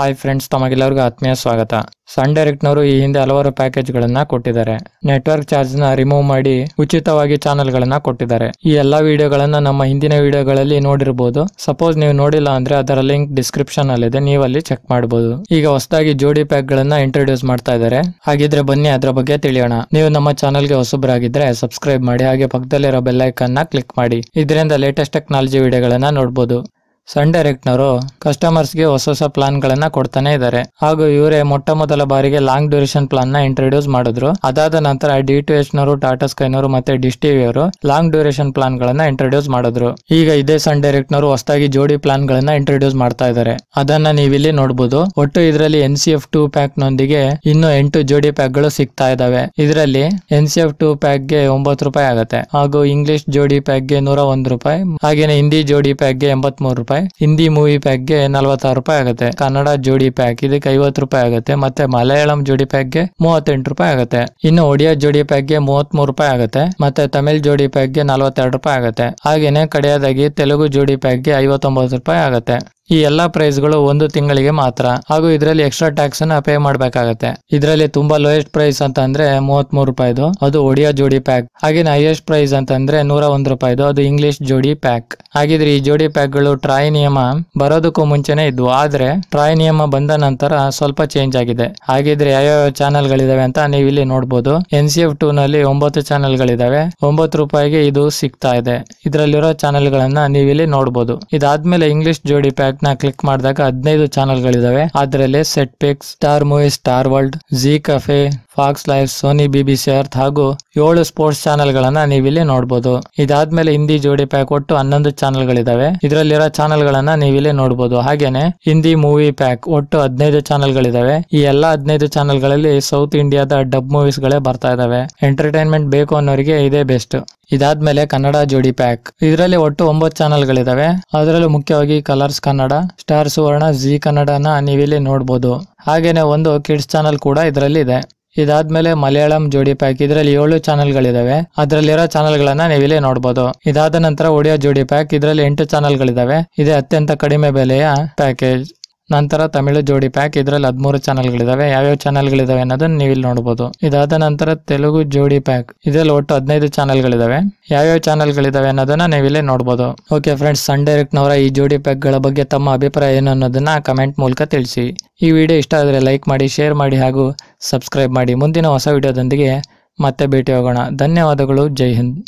Hi friends ತಮಗೆಲ್ಲರಿಗೂ ಆತ್ಮೀಯ ಸ್ವಾಗತ. ಸನ್ ಡೈರೆಕ್ಟ್ನವರು ಈ ಹಿಂದೆ ಹಲವಾರು ಪ್ಯಾಕೇಜ್ಗಳನ್ನ ಕೊಟ್ಟಿದ್ದಾರೆ. ನೆಟ್ವರ್ಕ್ ಚಾರ್ಜ್ನ ರಿಮೂವ್ ಮಾಡಿ ಉಚಿತವಾಗಿ ಚಾನೆಲ್ಗಳನ್ನ ಕೊಟ್ಟಿದ್ದಾರೆ. ಈ ಎಲ್ಲಾ ವಿಡಿಯೋಗಳನ್ನ ನಮ್ಮ ಹಿಂದಿನ ವಿಡಿಯೋಗಳಲ್ಲಿ ನೋಡಿರಬಹುದು ಸಪೋಸ್ ನೀವು ನೋಡಿಲ್ಲ ಅಂದ್ರೆ ಅದರ ಲಿಂಕ್ ಡಿಸ್ಕ್ರಿಪ್ಷನ್ ಅಲ್ಲಿದೆ ನೀವು ಅಲ್ಲಿ ಚೆಕ್ ಮಾಡಬಹುದು ಈಗ ಹೊಸದಾಗಿ ಜೋಡಿ ಪ್ಯಾಕ್ ಗಳನ್ನ ಇಂಟ್ರೊಡ್ಯೂಸ್ ಮಾಡ್ತಾ ಇದ್ದಾರೆ. ಹಾಗಿದ್ರೆ ಬನ್ನಿ, ಅದರ ಬಗ್ಗೆ ತಿಳಿಯೋಣ. ನೀವು ನಮ್ಮ ಚಾನೆಲ್ಗೆ ಹೊಸಬ್ರಾಗಿದ್ರೆ ಸಬ್ಸ್ಕ್ರೈಬ್ ಮಾಡಿ, ಹಾಗೆ ಪಕ್ಕದಲ್ಲಿರೋ ಬೆಲ್ಲೈಕನ್ನ ಕ್ಲಿಕ್ ಮಾಡಿ. ಇದರಿಂದ ಲೇಟೆಸ್ಟ್ ಟೆಕ್ನಾಲಜಿ ವಿಡಿಯೋಗಳನ್ನ ನೋಡಬಹುದು ಸನ್ ಡೈರೆಕ್ಟ್ನವರು ಕಸ್ಟಮರ್ಸ್ಗೆ ಹೊಸ ಹೊಸ ಪ್ಲಾನ್ಗಳನ್ನು ಕೊಡ್ತಾನೆ ಇದ್ದಾರೆ ಹಾಗೂ ಇವರೇ ಮೊಟ್ಟ ಮೊದಲ ಬಾರಿಗೆ ಲಾಂಗ್ ಡ್ಯೂರೇಷನ್ ಪ್ಲಾನ್ನ ಇಂಟ್ರೊಡ್ಯೂಸ್ ಮಾಡಿದ್ರು. ಅದಾದ ನಂತರ ಡಿ ಟು ಎಚ್ ನವರು ಟಾಟಾ ಸ್ಕೈನವರು ಮತ್ತೆ ಡಿಶ್ ಟಿವಿ ಅವರು ಲಾಂಗ್ ಡ್ಯೂರೇಷನ್ ಪ್ಲಾನ್ ಗಳನ್ನ ಇಂಟ್ರೊಡ್ಯೂಸ್ ಮಾಡಿದ್ರು. ಈಗ ಇದೇ ಸನ್ ಡೈರೆಕ್ಟ್ನವರು ಹೊಸದಾಗಿ ಜೋಡಿ ಪ್ಲಾನ್ ಗಳನ್ನ ಇಂಟ್ರೊಡ್ಯೂಸ್ ಮಾಡ್ತಾ ಇದ್ದಾರೆ ಅದನ್ನ ನೀವಿಲ್ಲಿ ನೋಡಬಹುದು ಒಟ್ಟು ಇದರಲ್ಲಿ N C F two pack ನೊಂದಿಗೆ ಇನ್ನು ಎಂಟು ಜೋಡಿ ಪ್ಯಾಕ್ಗಳು ಸಿಗ್ತಾ ಇದಾವೆ. ಇದರಲ್ಲಿ ಎನ್ ಸಿ ಎಫ್ ಟೂ ಪ್ಯಾಕ್ಗೆ ಒಂಬತ್ತು ರೂಪಾಯಿ ಆಗುತ್ತೆ. ಹಾಗೂ ಇಂಗ್ಲಿಷ್ ಜೋಡಿ ಪ್ಯಾಕ್ಗೆ ನೂರ ಒಂದು ರೂಪಾಯಿ. ಹಾಗೇನೆ ಹಿಂದಿ ಜೋಡಿ ಪ್ಯಾಕ್ಗೆ ಎಂಬತ್ ಮೂರು ರೂಪಾಯಿ ಹಿಂದಿ ಮೂವಿ ಪ್ಯಾಕ್ಗೆ ನಲವತ್ತಾರು ರೂಪಾಯಿ ಆಗುತ್ತೆ. ಕನ್ನಡ ಜೋಡಿ ಪ್ಯಾಕ್ ಇದಕ್ಕೆ ಐವತ್ತು ರೂಪಾಯಿ ಆಗುತ್ತೆ. ಮತ್ತೆ ಮಲಯಾಳಂ ಜೋಡಿ ಪ್ಯಾಕ್ಗೆ ಮೂವತ್ತೆಂಟು ರೂಪಾಯಿ ಆಗುತ್ತೆ. ಇನ್ನು ಒಡಿಯಾ ಜೋಡಿ ಪ್ಯಾಕ್ಗೆ ಮೂವತ್ತ್ ರೂಪಾಯಿ ಆಗುತ್ತೆ. ಮತ್ತೆ ತಮಿಳ್ ಜೋಡಿ ಪ್ಯಾಕ್ಗೆ ನಲವತ್ತೆರಡು ರೂಪಾಯಿ ಆಗುತ್ತೆ. ಹಾಗೇನೆ ಕಡೆಯದಾಗಿ ತೆಲುಗು ಜೋಡಿ ಪ್ಯಾಕ್ಗೆ ಐವತ್ತೊಂಬತ್ತು ರೂಪಾಯಿ ಆಗುತ್ತೆ. ಈ ಎಲ್ಲಾ ಪ್ರೈಸ್ಗಳು ಒಂದು ತಿಂಗಳಿಗೆ ಮಾತ್ರ. ಹಾಗೂ ಇದರಲ್ಲಿ ಎಕ್ಸ್ಟ್ರಾ ಟ್ಯಾಕ್ಸ್ ಅನ್ನ ಪೇ ಮಾಡಬೇಕಾಗತ್ತೆ. ಇದರಲ್ಲಿ ತುಂಬಾ ಲೋಯೆಸ್ಟ್ ಪ್ರೈಸ್ ಅಂತ ಅಂದ್ರೆ ಮೂವತ್ತ್ ರೂಪಾಯಿದು. ಅದು ಒಡಿಯಾ ಜೋಡಿ ಪ್ಯಾಕ್. ಹಾಗೇನೆ ಹೈಯೆಸ್ಟ್ ಪ್ರೈಸ್ ಅಂತ ಅಂದ್ರೆ ನೂರ ಒಂದು ರೂಪಾಯಿದು. ಅದು ಇಂಗ್ಲಿಷ್ ಜೋಡಿ ಪ್ಯಾಕ್. ಹಾಗಿದ್ರೆ ಈ ಜೋಡಿ ಪ್ಯಾಕ್ಗಳು ಟ್ರಾಯ್ ನಿಯಮ ಬರೋದಕ್ಕೂ ಮುಂಚೆನೆ ಇದ್ವು. ಆದ್ರೆ ಟ್ರಾಯ್ ನಿಯಮ ಬಂದ ನಂತರ ಸ್ವಲ್ಪ ಚೇಂಜ್ ಆಗಿದೆ. ಹಾಗಿದ್ರೆ ಯಾವ್ಯಾವ ಚಾನೆಲ್ ಗಳಿದಾವೆ ಅಂತ ನೀವು ಇಲ್ಲಿ ನೋಡಬಹುದು ಎನ್ ಸಿ ಎಫ್ ಟೂ ನಲ್ಲಿ ಒಂಬತ್ತು ಚಾನೆಲ್ ಗಳಿದಾವೆ ಒಂಬತ್ತು ರೂಪಾಯಿಗೆ ಇದು ಸಿಗ್ತಾ ಇದೆ. ಇದರಲ್ಲಿರೋ ಚಾನೆಲ್ ಗಳನ್ನ ನೀವಿಲ್ಲಿ ನೋಡಬಹುದು ಇದಾದ್ಮೇಲೆ ಇಂಗ್ಲಿಷ್ ಜೋಡಿ ಪ್ಯಾಕ್ ನ ಕ್ಲಿಕ್ ಮಾಡಿದಾಗ ಹದಿನೈದು ಚಾನೆಲ್ ಗಳಿದಾವೆ. ಅದರಲ್ಲಿ Set Pix Star Movie Star World Zee Cafe Fox Life Sony BBC Earth ಹಾಗೂ ಏಳು ಸ್ಪೋರ್ಟ್ಸ್ ಚಾನೆಲ್ ಗಳನ್ನ ನೀವಿಲ್ಲಿ ನೋಡಬಹುದು ಇದಾದ್ಮೇಲೆ ಹಿಂದಿ ಜೋಡಿ ಪ್ಯಾಕ್ ಒಟ್ಟು ಹನ್ನೊಂದು ಚಾನೆಲ್ ಗಳಿದಾವೆ ಇದರಲ್ಲಿರೋ ಚಾನೆಲ್ ಗಳನ್ನ ನೀವಿಲ್ಲಿ ನೋಡಬಹುದು ಹಾಗೇನೆ ಹಿಂದಿ ಮೂವಿ ಪ್ಯಾಕ್ ಒಟ್ಟು ಹದಿನೈದು ಚಾನೆಲ್ ಗಳಿದಾವೆ ಈ ಎಲ್ಲಾ ಹದಿನೈದು ಚಾನೆಲ್ಗಳಲ್ಲಿ ಸೌತ್ ಇಂಡಿಯಾದ ಡಬ್ ಮೂವೀಸ್ ಗಳೇ ಬರ್ತಾ ಇದಾವೆ. ಎಂಟರ್ಟೈನ್ಮೆಂಟ್ ಬೇಕು ಅನ್ನೋರಿಗೆ ಇದೇ ಬೆಸ್ಟ್ ಇದಾದ್ಮೇಲೆ ಕನ್ನಡ ಜೋಡಿ ಪ್ಯಾಕ್ ಇದರಲ್ಲಿ ಒಟ್ಟು ಒಂಬತ್ತು ಚಾನೆಲ್ ಗಳಿದಾವೆ ಅದರಲ್ಲೂ ಮುಖ್ಯವಾಗಿ Colors Kannada Star Suvarna Zee ಕನ್ನಡನ ನೀವಿಲ್ಲಿ ನೋಡಬಹುದು ಹಾಗೇನೆ ಒಂದು ಕಿಡ್ಸ್ ಚಾನೆಲ್ ಕೂಡ ಇದರಲ್ಲಿ ಇದೆ ಇದಾದ್ಮೇಲೆ ಮಲಯಾಳಂ ಜೋಡಿ ಪ್ಯಾಕ್ ಇದರಲ್ಲಿ ಏಳು ಚಾನೆಲ್ಗಳಿದಾವೆ ಅದರಲ್ಲಿರೋ ಚಾನೆಲ್ಗಳನ್ನ ನೀವಿಲ್ಲಿ ನೋಡಬಹುದು ಇದಾದ ನಂತರ ಒಡಿಯಾ ಜೋಡಿ ಪ್ಯಾಕ್ ಇದರಲ್ಲಿ ಎಂಟು ಚಾನೆಲ್ ಗಳಿದಾವೆ ಇದೇ ಅತ್ಯಂತ ಕಡಿಮೆ ಬೆಲೆಯ ಪ್ಯಾಕೇಜ್ ನಂತರ ತಮಿಳು ಜೋಡಿ ಪ್ಯಾಕ್ ಇದರಲ್ಲಿ ಹದಿಮೂರು ಚಾನಲ್ಗಳಿದಾವೆ. ಯಾವ್ಯಾವ ಚಾನಲ್ಗಳಿದಾವೆ ಅನ್ನೋದನ್ನ ನೀವು ಇಲ್ಲಿ ನೋಡಬಹುದು ಇದಾದ ನಂತರ ತೆಲುಗು ಜೋಡಿ ಪ್ಯಾಕ್. ಇದರಲ್ಲಿ ಒಟ್ಟು ಹದಿನೈದು ಚಾನಲ್ಗಳಿದಾವೆ. ಯಾವ್ಯಾವ ಚಾನಲ್ಗಳಿದಾವೆ ಅನ್ನೋದನ್ನ ನೀವು ಇಲ್ಲಿ ನೋಡಬಹುದು ಓಕೆ ಫ್ರೆಂಡ್ಸ್ ಸನ್ ಡೈರೆಕ್ಟ್ನವರ ಈ ಜೋಡಿ ಪ್ಯಾಕ್ಗಳ ಬಗ್ಗೆ ತಮ್ಮ ಅಭಿಪ್ರಾಯ ಏನು ಅನ್ನೋದನ್ನ ಕಮೆಂಟ್ ಮೂಲಕ ತಿಳಿಸಿ. ಈ ವಿಡಿಯೋ ಇಷ್ಟ ಆದರೆ ಲೈಕ್ ಮಾಡಿ, ಶೇರ್ ಮಾಡಿ ಹಾಗೂ ಸಬ್ಸ್ಕ್ರೈಬ್ ಮಾಡಿ. ಮುಂದಿನ ಹೊಸ ವಿಡಿಯೋದೊಂದಿಗೆ ಮತ್ತೆ ಭೇಟಿ ಹೋಗೋಣ ಧನ್ಯವಾದಗಳು. ಜೈ ಹಿಂದ್.